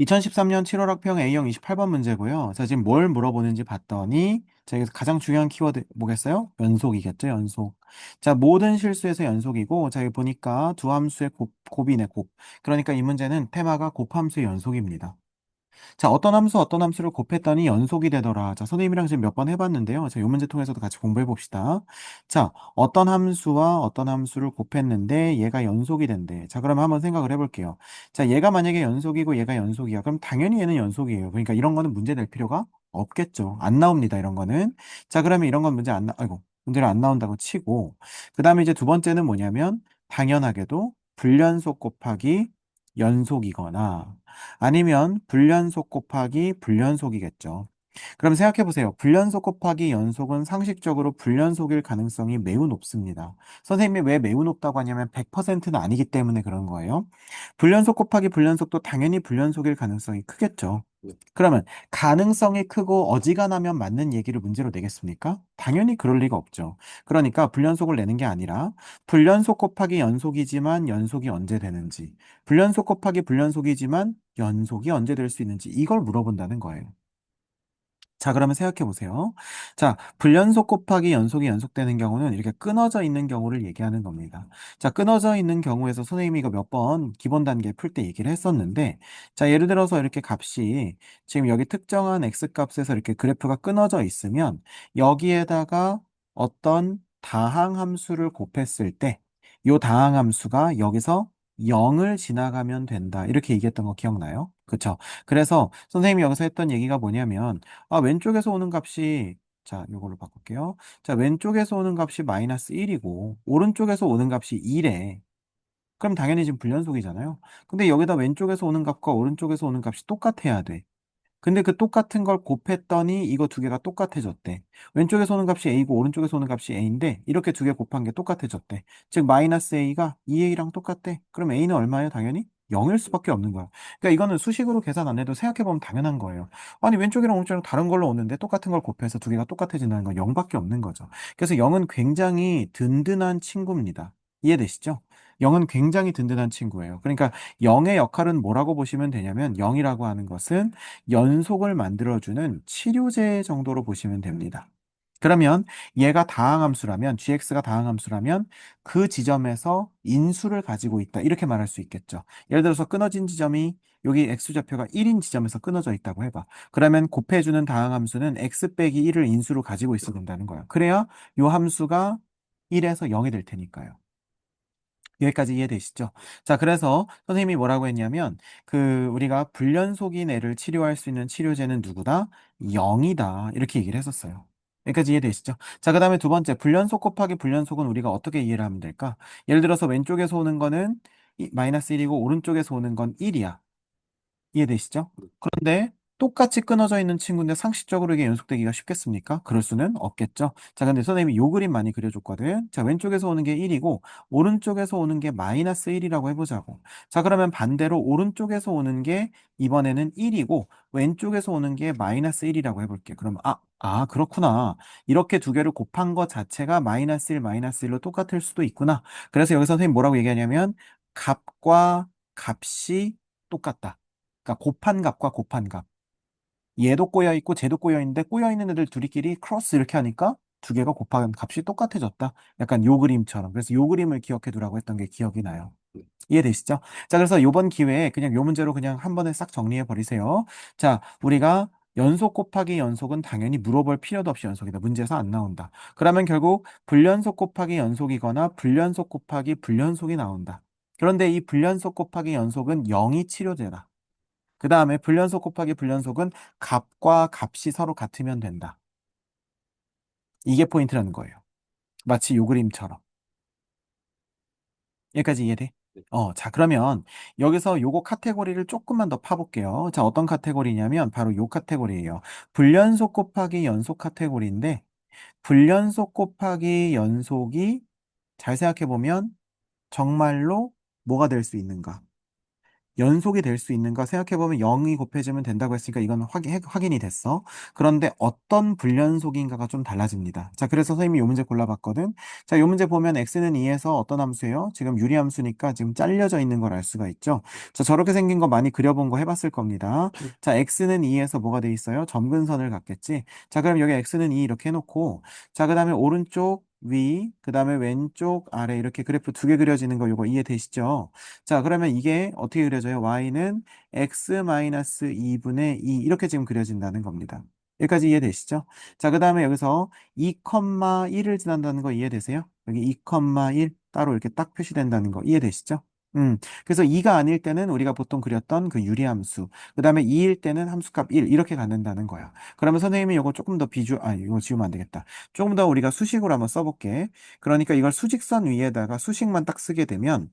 2013년 7월 학평 A형 28번 문제고요. 자, 지금 뭘 물어보는지 봤더니, 자, 여기서 가장 중요한 키워드 뭐겠어요? 연속이겠죠, 연속. 자, 모든 실수에서 연속이고, 자, 여기 보니까 두 함수의 곱, 곱이네, 곱. 그러니까 이 문제는 테마가 곱함수의 연속입니다. 자, 어떤 함수, 어떤 함수를 곱했더니 연속이 되더라. 자, 선생님이랑 지금 몇 번 해봤는데요. 자, 요 문제 통해서도 같이 공부해 봅시다. 자, 어떤 함수와 어떤 함수를 곱했는데 얘가 연속이 된대. 자, 그러면 한번 생각을 해볼게요. 자, 얘가 만약에 연속이고 얘가 연속이야. 그럼 당연히 얘는 연속이에요. 그러니까 이런 거는 문제 낼 필요가 없겠죠. 안 나옵니다. 이런 거는. 자, 그러면 이런 건 문제 안 나, 아이고, 문제를 안 나온다고 치고. 그 다음에 이제 두 번째는 뭐냐면, 당연하게도 불연속 곱하기 연속이거나, 아니면 불연속 곱하기 불연속이겠죠. 그럼 생각해 보세요. 불연속 곱하기 연속은 상식적으로 불연속일 가능성이 매우 높습니다. 선생님이 왜 매우 높다고 하냐면 100%는 아니기 때문에 그런 거예요. 불연속 곱하기 불연속도 당연히 불연속일 가능성이 크겠죠. 그러면 가능성이 크고 어지간하면 맞는 얘기를 문제로 내겠습니까? 당연히 그럴 리가 없죠. 그러니까 불연속을 내는 게 아니라 불연속 곱하기 연속이지만 연속이 언제 되는지, 불연속 곱하기 불연속이지만 연속이 언제 될 수 있는지 이걸 물어본다는 거예요. 자, 그러면 생각해 보세요. 자, 불연속 곱하기 연속이 연속되는 경우는 이렇게 끊어져 있는 경우를 얘기하는 겁니다. 자, 끊어져 있는 경우에서 선생님이 이거 몇 번 기본 단계 풀 때 얘기를 했었는데, 자, 예를 들어서 이렇게 값이 지금 여기 특정한 x 값에서 이렇게 그래프가 끊어져 있으면 여기에다가 어떤 다항 함수를 곱했을 때, 요 다항 함수가 여기서 0을 지나가면 된다. 이렇게 얘기했던 거 기억나요? 그쵸? 그래서 선생님이 여기서 했던 얘기가 뭐냐면, 아, 왼쪽에서 오는 값이, 자, 이걸로 바꿀게요. 자, 왼쪽에서 오는 값이 마이너스 1이고, 오른쪽에서 오는 값이 2래. 그럼 당연히 지금 불연속이잖아요. 근데 여기다 왼쪽에서 오는 값과 오른쪽에서 오는 값이 똑같아야 돼. 근데 그 똑같은 걸 곱했더니 이거 두 개가 똑같아졌대. 왼쪽에서 오는 값이 a고 오른쪽에서 오는 값이 a인데 이렇게 두 개 곱한 게 똑같아졌대. 즉 마이너스 a가 2a랑 똑같대. 그럼 a는 얼마예요? 당연히 0일 수밖에 없는 거야. 그러니까 이거는 수식으로 계산 안 해도 생각해보면 당연한 거예요. 아니 왼쪽이랑 오른쪽이랑 다른 걸로 오는데 똑같은 걸 곱해서 두 개가 똑같아진다는 건 0밖에 없는 거죠. 그래서 0은 굉장히 든든한 친구입니다. 이해되시죠? 0은 굉장히 든든한 친구예요. 그러니까 0의 역할은 뭐라고 보시면 되냐면 0이라고 하는 것은 연속을 만들어주는 치료제 정도로 보시면 됩니다. 그러면 얘가 다항함수라면 gx가 다항함수라면 그 지점에서 인수를 가지고 있다 이렇게 말할 수 있겠죠. 예를 들어서 끊어진 지점이 여기 x좌표가 1인 지점에서 끊어져 있다고 해봐. 그러면 곱해주는 다항함수는 x 빼기 1을 인수로 가지고 있어야 된다는 거예요. 그래야 이 함수가 1에서 0이 될 테니까요. 여기까지 이해되시죠? 자, 그래서 선생님이 뭐라고 했냐면, 그, 우리가 불연속인 애를 치료할 수 있는 치료제는 누구다? 0이다. 이렇게 얘기를 했었어요. 여기까지 이해되시죠? 자, 그 다음에 두 번째, 불연속 곱하기 불연속은 우리가 어떻게 이해를 하면 될까? 예를 들어서 왼쪽에서 오는 거는 이- 마이너스 1이고, 오른쪽에서 오는 건 1이야. 이해되시죠? 그런데 똑같이 끊어져 있는 친구인데 상식적으로 이게 연속되기가 쉽겠습니까? 그럴 수는 없겠죠. 자, 근데 선생님이 요 그림 많이 그려줬거든. 자, 왼쪽에서 오는 게 1이고, 오른쪽에서 오는 게 마이너스 1이라고 해보자고. 자, 그러면 반대로 오른쪽에서 오는 게 이번에는 1이고, 왼쪽에서 오는 게 마이너스 1이라고 해볼게. 그럼, 아, 아, 그렇구나. 이렇게 두 개를 곱한 것 자체가 마이너스 1, 마이너스 1로 똑같을 수도 있구나. 그래서 여기서 선생님 뭐라고 얘기하냐면, 값과 값이 똑같다. 그러니까 곱한 값과 곱한 값. 얘도 꼬여 있고 쟤도 꼬여 있는데 꼬여 있는 애들 둘이끼리 크로스 이렇게 하니까 두 개가 곱한 값이 똑같아졌다. 약간 요 그림처럼. 그래서 요 그림을 기억해 두라고 했던 게 기억이 나요. 이해되시죠? 자, 그래서 요번 기회에 그냥 요 문제로 그냥 한 번에 싹 정리해 버리세요. 자, 우리가 연속 곱하기 연속은 당연히 물어볼 필요도 없이 연속이다. 문제에서 안 나온다. 그러면 결국 불연속 곱하기 연속이거나 불연속 곱하기 불연속이 나온다. 그런데 이 불연속 곱하기 연속은 0이 치료제다. 그 다음에 불연속 곱하기 불연속은 값과 값이 서로 같으면 된다. 이게 포인트라는 거예요. 마치 요 그림처럼. 여기까지 이해돼? 어, 자, 그러면 여기서 요거 카테고리를 조금만 더 파볼게요. 자, 어떤 카테고리냐면 바로 요 카테고리예요. 불연속 곱하기 연속 카테고리인데 불연속 곱하기 연속이 잘 생각해 보면 정말로 뭐가 될 수 있는가? 연속이 될 수 있는가 생각해보면 0이 곱해지면 된다고 했으니까 이건 확인, 확인이 됐어. 그런데 어떤 불연속인가가 좀 달라집니다. 자, 그래서 선생님이 이 문제 골라봤거든. 자, 이 문제 보면 x는 2에서 어떤 함수예요? 지금 유리함수니까 지금 잘려져 있는 걸 알 수가 있죠. 자, 저렇게 생긴 거 많이 그려본 거 해봤을 겁니다. 자, x는 2에서 뭐가 돼 있어요? 점근선을 갖겠지. 자, 그럼 여기 x는 2 이렇게 해놓고 자, 그 다음에 오른쪽 위, 그 다음에 왼쪽 아래 이렇게 그래프 두 개 그려지는 거 이거 이해되시죠? 자, 그러면 이게 어떻게 그려져요? y는 x-2분의 2 이렇게 지금 그려진다는 겁니다. 여기까지 이해되시죠? 자, 그 다음에 여기서 2,1을 지난다는 거 이해되세요? 여기 2,1 따로 이렇게 딱 표시된다는 거 이해되시죠? 음, 그래서 2가 아닐 때는 우리가 보통 그렸던 그 유리함수, 그 다음에 2일 때는 함수값 1 이렇게 갖는다는 거야. 그러면 선생님이 이거 조금 더 비주, 아, 이거 지우면 안 되겠다. 조금 더 우리가 수식으로 한번 써볼게. 그러니까 이걸 수직선 위에다가 수식만 딱 쓰게 되면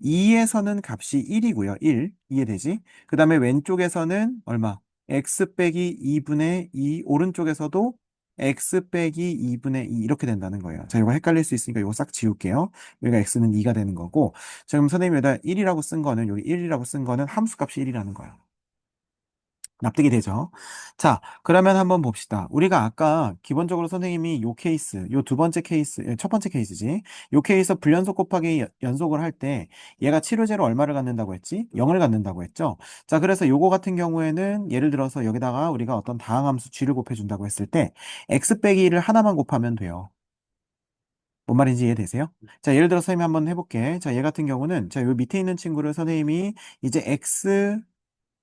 2에서는 값이 1이고요. 1. 이해되지? 그 다음에 왼쪽에서는 얼마? x 빼기 2분의 2, 오른쪽에서도 x 빼기 2분의 2 이렇게 된다는 거예요. 자, 이거 헷갈릴 수 있으니까 이거 싹 지울게요. 여기가 x는 2가 되는 거고. 자, 그럼 선생님이 여기다 1이라고 쓴 거는, 여기 1이라고 쓴 거는 함수값이 1이라는 거예요. 납득이 되죠? 자, 그러면 한번 봅시다. 우리가 아까 기본적으로 선생님이 요 케이스, 요 두 번째 케이스, 예, 첫 번째 케이스지. 요 케이스 불연속 곱하기 연- 연속을 할 때 얘가 치료제로 얼마를 갖는다고 했지? 0을 갖는다고 했죠? 자, 그래서 요거 같은 경우에는 예를 들어서 여기다가 우리가 어떤 다항함수 g를 곱해준다고 했을 때 x 빼기 1을 하나만 곱하면 돼요. 뭔 말인지 이해되세요? 자, 예를 들어 서 선생님이 한번 해볼게. 자, 얘 같은 경우는, 자, 요 밑에 있는 친구를 선생님이 이제 x,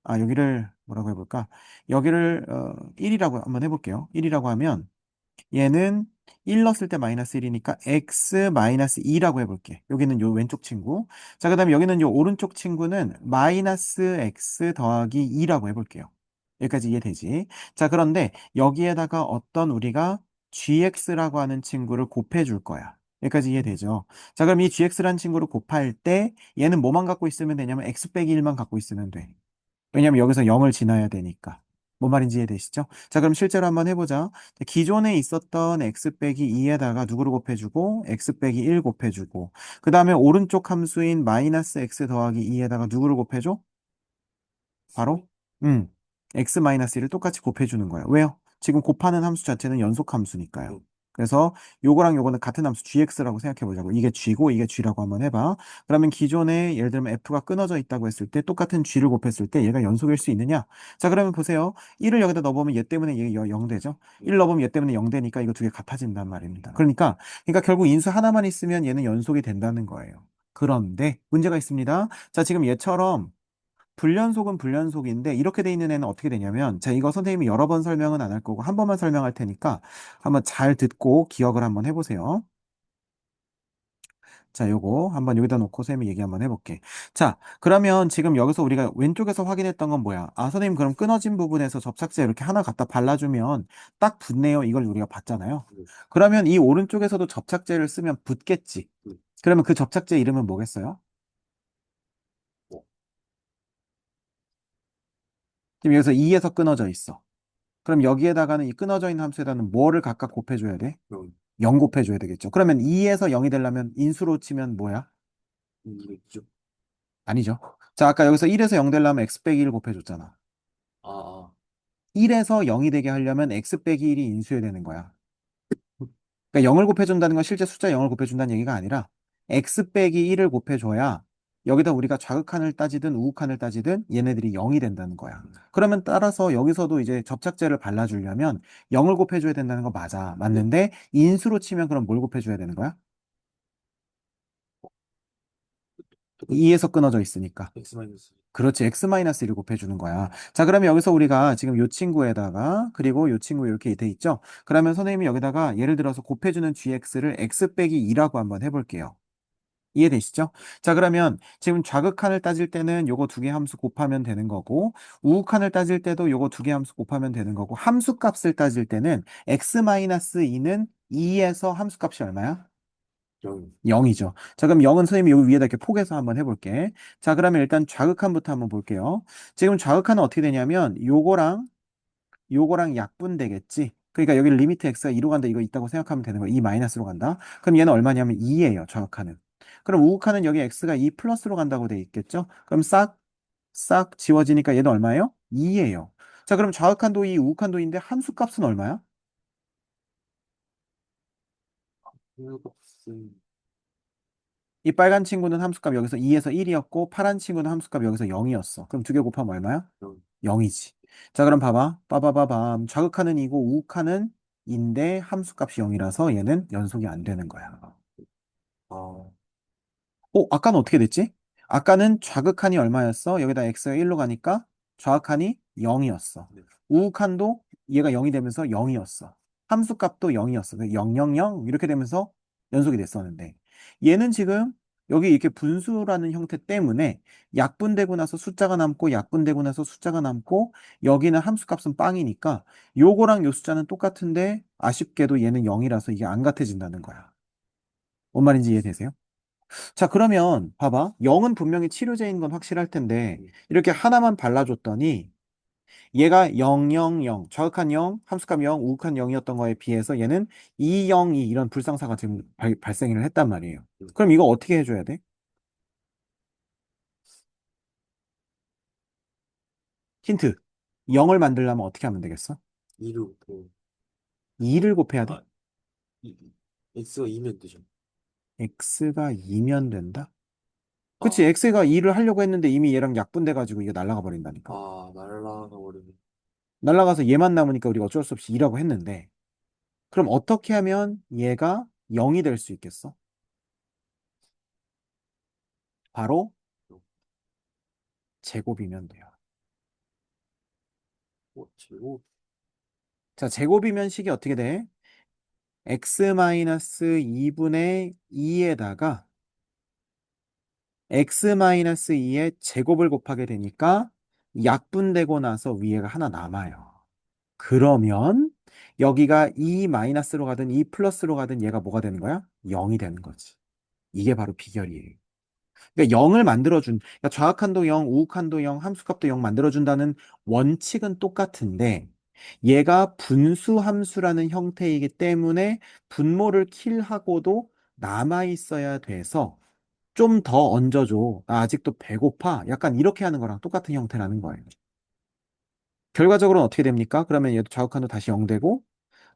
아, 여기를 뭐라고 해볼까? 여기를, 어, 1이라고 한번 해볼게요. 1이라고 하면, 얘는 1 넣었을 때 마이너스 1이니까 x 마이너스 2라고 해볼게. 여기는 요 왼쪽 친구. 자, 그 다음에 여기는 요 오른쪽 친구는 마이너스 x 더하기 2라고 해볼게요. 여기까지 이해되지? 자, 그런데 여기에다가 어떤 우리가 gx라고 하는 친구를 곱해줄 거야. 여기까지 이해되죠? 자, 그럼 이 gx라는 친구를 곱할 때 얘는 뭐만 갖고 있으면 되냐면 x 빼기 1만 갖고 있으면 돼. 왜냐면 여기서 0을 지나야 되니까. 뭔 말인지 이해되시죠? 자, 그럼 실제로 한번 해보자. 자, 기존에 있었던 x 빼기 2에다가 누구를 곱해주고 x 빼기 1 곱해주고 그 다음에 오른쪽 함수인 마이너스 x 더하기 2에다가 누구를 곱해줘? 바로 음, x 마이너스 1을 똑같이 곱해주는 거야. 왜요? 지금 곱하는 함수 자체는 연속 함수니까요. 그래서 요거랑 요거는 같은 함수 gx라고 생각해 보자고. 이게 g고 이게 g라고 한번 해봐. 그러면 기존에 예를 들면 f가 끊어져 있다고 했을 때 똑같은 g를 곱했을 때 얘가 연속일 수 있느냐? 자 그러면 보세요. 1을 여기다 넣어보면 얘 때문에 얘 0 되죠? 1 넣어보면 얘 때문에 0 되니까 이거 두개 같아진단 말입니다. 그러니까 그러니까 결국 인수 하나만 있으면 얘는 연속이 된다는 거예요. 그런데 문제가 있습니다. 자 지금 얘처럼 불연속은 불연속인데 이렇게 돼 있는 애는 어떻게 되냐면 자 이거 선생님이 여러 번 설명은 안 할 거고 한 번만 설명할 테니까 한번 잘 듣고 기억을 한번 해보세요. 자, 요거 한번 여기다 놓고 쌤이 얘기 한번 해볼게. 자, 그러면 지금 여기서 우리가 왼쪽에서 확인했던 건 뭐야? 아, 선생님 그럼 끊어진 부분에서 접착제 이렇게 하나 갖다 발라주면 딱 붙네요. 이걸 우리가 봤잖아요. 네. 그러면 이 오른쪽에서도 접착제를 쓰면 붙겠지. 네. 그러면 그 접착제 이름은 뭐겠어요? 지금 여기서 2에서 끊어져 있어. 그럼 여기에다가는 이 끊어져 있는 함수에다는 뭐를 각각 곱해줘야 돼? 영. 0 곱해줘야 되겠죠. 그러면 2에서 0이 되려면 인수로 치면 뭐야? 아니죠. 자, 아까 여기서 1에서 0 되려면 x 빼기 1 곱해줬잖아. 아, 아. 1에서 0이 되게 하려면 x 빼기 1이 인수해야 되는 거야. 그러니까 0을 곱해준다는 건 실제 숫자 0을 곱해준다는 얘기가 아니라 x 빼기 1을 곱해줘야 여기다 우리가 좌극한을 따지든 우극한을 따지든 얘네들이 0이 된다는 거야. 그러면 따라서 여기서도 이제 접착제를 발라주려면 0을 곱해줘야 된다는 거 맞아. 맞는데 인수로 치면 그럼 뭘 곱해줘야 되는 거야? 2에서 끊어져 있으니까. X 마이너스. 그렇지. x-1을 곱해주는 거야. 자, 그러면 여기서 우리가 지금 요 친구에다가, 그리고 요 친구 이렇게 돼 있죠? 그러면 선생님이 여기다가 예를 들어서 곱해주는 gx를 x 빼기 2라고 한번 해볼게요. 이해되시죠? 자, 그러면 지금 좌극한을 따질 때는 요거 두 개 함수 곱하면 되는 거고, 우극한을 따질 때도 요거 두 개 함수 곱하면 되는 거고, 함수 값을 따질 때는 x-2는 2에서 함수 값이 얼마야? 영. 0이죠. 자, 그럼 0은 선생님이 여기 위에다 이렇게 포개서 한번 해볼게. 자, 그러면 일단 좌극한부터 한번 볼게요. 지금 좌극한은 어떻게 되냐면, 요거랑, 요거랑 약분 되겠지. 그러니까 여기 리미트 x가 2로 간다, 이거 있다고 생각하면 되는 거야. 2 마이너스로 간다. 그럼 얘는 얼마냐면 2예요, 좌극한은. 그럼 우극한은 여기 x가 2 플러스로 간다고 돼 있겠죠? 그럼 싹 싹 지워지니까 얘는 얼마예요? 2예요. 자, 그럼 좌극한도 2, 우극한도인데 함수 값은 얼마야? 이 빨간 친구는 함수값 여기서 2에서 1이었고 파란 친구는 함수값 여기서 0이었어. 그럼 두 개 곱하면 얼마야? 영. 0이지. 자, 그럼 봐봐. 빠바바밤. 좌극하는 2고 우극하는 2인데 함수값이 0이라서 얘는 연속이 안 되는 거야. 아, 어, 아까는 어떻게 됐지? 아까는 좌극한이 얼마였어? 여기다 x가 1로 가니까 좌극한이 0이었어. 네. 우극한도 얘가 0이 되면서 0이었어. 함수값도 0이었어. 0, 0, 0 이렇게 되면서 연속이 됐었는데 얘는 지금 여기 이렇게 분수라는 형태 때문에 약분되고 나서 숫자가 남고 약분되고 나서 숫자가 남고 여기는 함수값은 빵이니까 요거랑 요 숫자는 똑같은데 아쉽게도 얘는 0이라서 이게 안 같아진다는 거야. 뭔 말인지 이해되세요? 자, 그러면 봐봐. 0은 분명히 치료제인 건 확실할 텐데 이렇게 하나만 발라줬더니 얘가 0, 0, 0, 좌극한 0, 함수값 0, 우극한 0이었던 거에 비해서 얘는 2, 0, 2 이런 불상사가 지금 발, 발생을 했단 말이에요. 그럼 이거 어떻게 해줘야 돼? 힌트. 0을 만들려면 어떻게 하면 되겠어? 2로 더 2를 곱해야 돼? 아, 이, 이- x가 2면 되죠. X가 2면 된다? 그치, 아, x가 2를 하려고 했는데 이미 얘랑 약분돼가지고 이게 날아가 버린다니까. 아, 날라가 버리네. 날아가서 얘만 남으니까 우리가 어쩔 수 없이 2라고 했는데 그럼 어떻게 하면 얘가 0이 될 수 있겠어? 바로 제곱이면 돼요. 어, 제곱. 자, 제곱이면 식이 어떻게 돼? X-2분의 2에다가 x-2의 제곱을 곱하게 되니까 약분되고 나서 위에가 하나 남아요. 그러면 여기가 2 마이너스로 가든 2 플러스로 가든 얘가 뭐가 되는 거야? 0이 되는 거지. 이게 바로 비결이에요. 그러니까 0을 만들어준, 그러니까 좌극한도 0, 우극한도 0, 함수값도 0 만들어준다는 원칙은 똑같은데 얘가 분수함수라는 형태이기 때문에 분모를 킬하고도 남아있어야 돼서 좀 더 얹어줘. 나 아직도 배고파. 약간 이렇게 하는 거랑 똑같은 형태라는 거예요. 결과적으로는 어떻게 됩니까? 그러면 얘도 좌극한도 다시 0 되고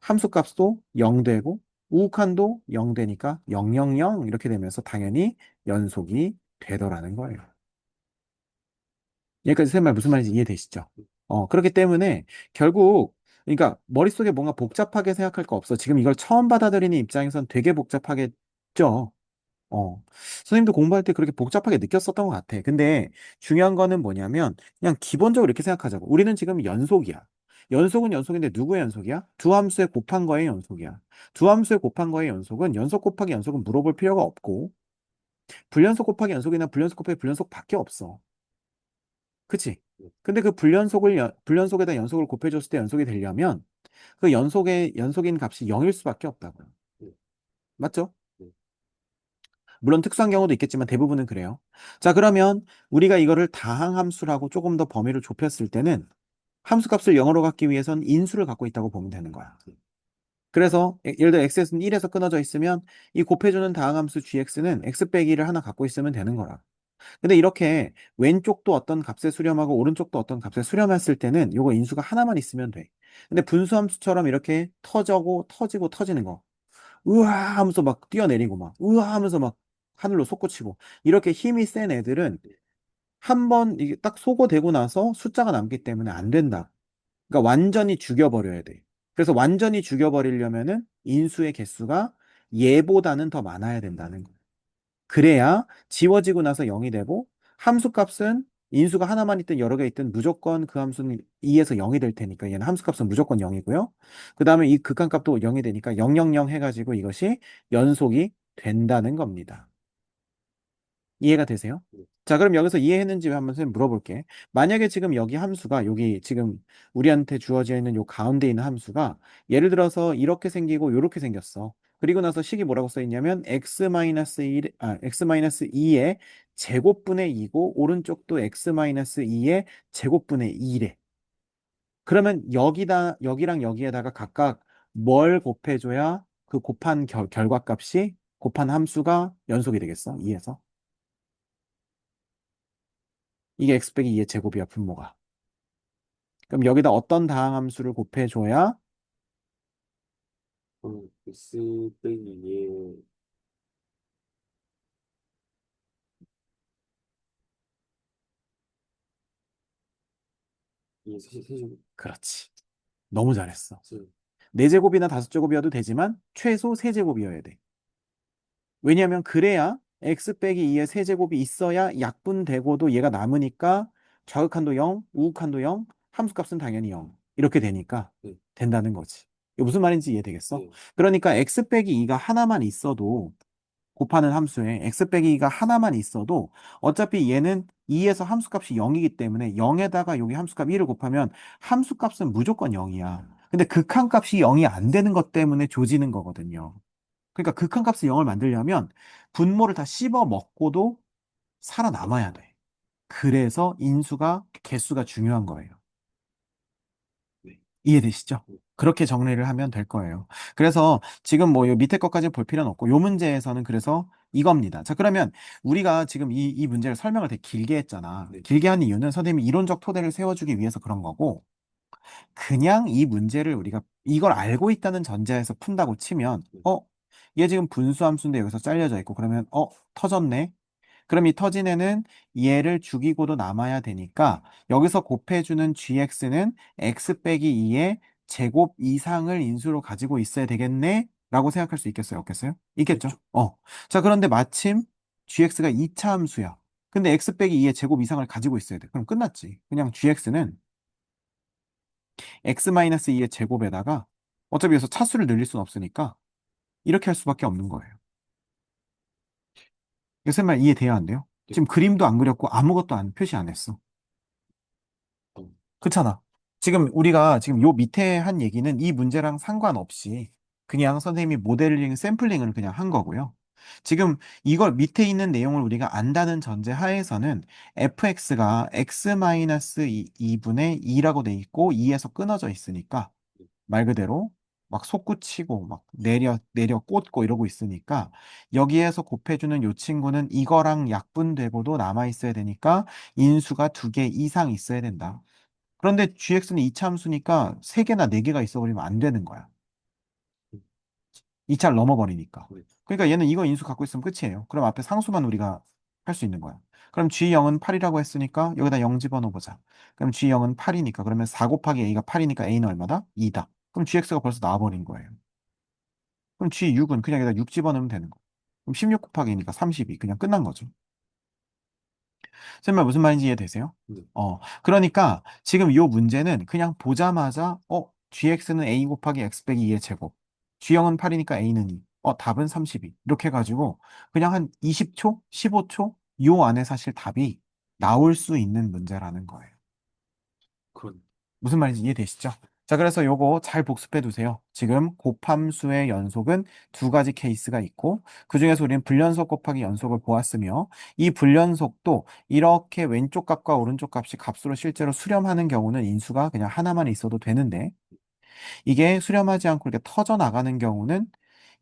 함수값도 0 되고 우극한도 0 되니까 0, 0, 0 이렇게 되면서 당연히 연속이 되더라는 거예요. 여기까지 쌤말 무슨 말인지 이해되시죠? 어, 그렇기 때문에 결국 그러니까 머릿속에 뭔가 복잡하게 생각할 거 없어. 지금 이걸 처음 받아들이는 입장에선 되게 복잡하겠죠. 어. 선생님도 공부할 때 그렇게 복잡하게 느꼈었던 것 같아. 근데 중요한 거는 뭐냐면 그냥 기본적으로 이렇게 생각하자고. 우리는 지금 연속이야. 연속은 연속인데 누구의 연속이야? 두 함수에 곱한 거의 연속이야. 두 함수에 곱한 거의 연속은 연속 곱하기 연속은 물어볼 필요가 없고 불연속 곱하기 연속이나 불연속 곱하기 불연속밖에 없어. 그치? 근데 그 불연속을 연- 불연속에다 연속을 곱해줬을 때 연속이 되려면 그 연속의 연속인 값이 0일 수밖에 없다고요. 네. 맞죠? 네. 물론 특수한 경우도 있겠지만 대부분은 그래요. 자, 그러면 우리가 이거를 다항함수라고 조금 더 범위를 좁혔을 때는 함수값을 0으로 갖기 위해선 인수를 갖고 있다고 보면 되는 거야. 그래서 예- 예를 들어 x는 1에서 끊어져 있으면 이 곱해주는 다항함수 gx는 x 빼기 1을 하나 갖고 있으면 되는 거라. 근데 이렇게 왼쪽도 어떤 값에 수렴하고 오른쪽도 어떤 값에 수렴했을 때는 요거 인수가 하나만 있으면 돼. 근데 분수함수처럼 이렇게 터져고 터지고 터지는 거. 으아 하면서 막 뛰어내리고 막 으아 하면서 막 하늘로 솟구치고 이렇게 힘이 센 애들은 한 번 이게 딱 소거되고 나서 숫자가 남기 때문에 안 된다. 그러니까 완전히 죽여버려야 돼. 그래서 완전히 죽여버리려면은 인수의 개수가 얘보다는 더 많아야 된다는 거예요. 그래야 지워지고 나서 0이 되고 함수값은 인수가 하나만 있든 여러 개 있든 무조건 그 함수는 2에서 0이 될 테니까 얘는 함수값은 무조건 0이고요. 그 다음에 이 극한값도 0이 되니까 0, 0, 0 해가지고 이것이 연속이 된다는 겁니다. 이해가 되세요? 네. 자, 그럼 여기서 이해했는지 한번 선생님 물어볼게. 만약에 지금 여기 함수가 여기 지금 우리한테 주어져 있는 요 가운데 있는 함수가 예를 들어서 이렇게 생기고 요렇게 생겼어. 그리고 나서 식이 뭐라고 써 있냐면 x-1, 아, x-2의 제곱분의 2고 오른쪽도 x-2의 제곱분의 2래. 그러면 여기다 여기랑 여기에다가 각각 뭘 곱해 줘야 그 곱한 결, 결과값이 곱한 함수가 연속이 되겠어? 2에서? 이게 x 빼기 2의 제곱이야, 분모가. 그럼 여기다 어떤 다항함수를 곱해 줘야 그 빼기 2에 이 세, 세제곱 그렇지. 너무 잘했어. 세- 4제곱이나 5제곱이어도 되지만 최소 3제곱이어야 돼. 왜냐하면 그래야 x 빼기 2의 세제곱이 있어야 약분되고도 얘가 남으니까 좌극한도 0, 우극한도 0, 함수값은 당연히 0. 이렇게 되니까 네. 된다는 거지. 이거 무슨 말인지 이해되겠어? 네. 그러니까 x 빼기 2가 하나만 있어도 곱하는 함수에 x 빼기 2가 하나만 있어도 어차피 얘는 2에서 함수값이 0이기 때문에 0에다가 여기 함수값 1을 곱하면 함수값은 무조건 0이야. 근데 극한값이 0이 안 되는 것 때문에 조지는 거거든요. 그러니까 극한값을 0을 만들려면 분모를 다 씹어 먹고도 살아남아야 돼. 그래서 인수가 개수가 중요한 거예요. 네. 이해되시죠? 네. 그렇게 정리를 하면 될 거예요. 그래서 지금 뭐 요 밑에 것까지 볼 필요는 없고 요 문제에서는 그래서 이겁니다. 자, 그러면 우리가 지금 이, 이 문제를 설명을 되게 길게 했잖아. 네. 길게 한 이유는 선생님이 이론적 토대를 세워주기 위해서 그런 거고 그냥 이 문제를 우리가 이걸 알고 있다는 전제에서 푼다고 치면 네. 어? 얘 지금 분수함수인데 여기서 잘려져 있고 그러면 어? 터졌네? 그럼 이 터진 애는 얘를 죽이고도 남아야 되니까 여기서 곱해주는 gx는 x 빼기 2의 제곱 이상을 인수로 가지고 있어야 되겠네? 라고 생각할 수 있겠어요? 없겠어요? 있겠죠? 있죠. 어. 자, 그런데 마침 gx가 2차 함수야. 근데 x 빼기 2의 제곱 이상을 가지고 있어야 돼. 그럼 끝났지. 그냥 gx는 x-2의 제곱에다가 어차피 여기서 차수를 늘릴 수는 없으니까 이렇게 할 수밖에 없는 거예요. 이거 말 이해돼야 안 돼요? 네. 지금 그림도 안 그렸고 아무것도 안 표시 안 했어. 음. 그렇잖아. 지금 우리가 지금 요 밑에 한 얘기는 이 문제랑 상관없이 그냥 선생님이 모델링, 샘플링을 그냥 한 거고요. 지금 이걸 밑에 있는 내용을 우리가 안다는 전제 하에서는 fx가 x-2분의 2라고 돼 있고 2에서 끊어져 있으니까 말 그대로 막 솟구치고 막 내려 내려 꽂고 이러고 있으니까 여기에서 곱해주는 요 친구는 이거랑 약분되고도 남아 있어야 되니까 인수가 두 개 이상 있어야 된다. 그런데 gx는 이차함수니까 세 개나 네 개가 있어버리면 안 되는 거야. 이차를 넘어버리니까. 네. 그러니까 얘는 이거 인수 갖고 있으면 끝이에요. 그럼 앞에 상수만 우리가 할 수 있는 거야. 그럼 g0은 8이라고 했으니까 여기다 0 집어넣어보자. 그럼 g0은 8이니까 그러면 4 곱하기 a가 8이니까 a는 얼마다? 2다. 그럼 gx가 벌써 나와버린 거예요. 그럼 g6은 그냥 여기다 6 집어넣으면 되는 거. 그럼 16 곱하기 2니까 32. 그냥 끝난 거죠. 선생님 무슨 말인지 이해되세요? 네. 어, 그러니까 지금 이 문제는 그냥 보자마자 어, gx는 a 곱하기 x 빼기 2의 제곱. g형은 8이니까 a는 2. 어, 답은 32. 이렇게 해가지고 그냥 한 20초, 15초 요 안에 사실 답이 나올 수 있는 문제라는 거예요. 그런 무슨 말인지 이해되시죠? 자, 그래서 요거 잘 복습해 두세요. 지금 곱함수의 연속은 두 가지 케이스가 있고, 그 중에서 우리는 불연속 곱하기 연속을 보았으며, 이 불연속도 이렇게 왼쪽 값과 오른쪽 값이 값으로 실제로 수렴하는 경우는 인수가 그냥 하나만 있어도 되는데, 이게 수렴하지 않고 이렇게 터져 나가는 경우는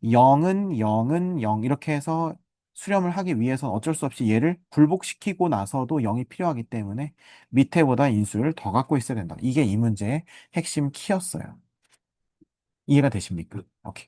0은 0은 0 이렇게 해서 수렴을 하기 위해서는 어쩔 수 없이 얘를 굴복시키고 나서도 0이 필요하기 때문에 밑에보다 인수를 더 갖고 있어야 된다. 이게 이 문제의 핵심 키였어요. 이해가 되십니까? 네. 오케이.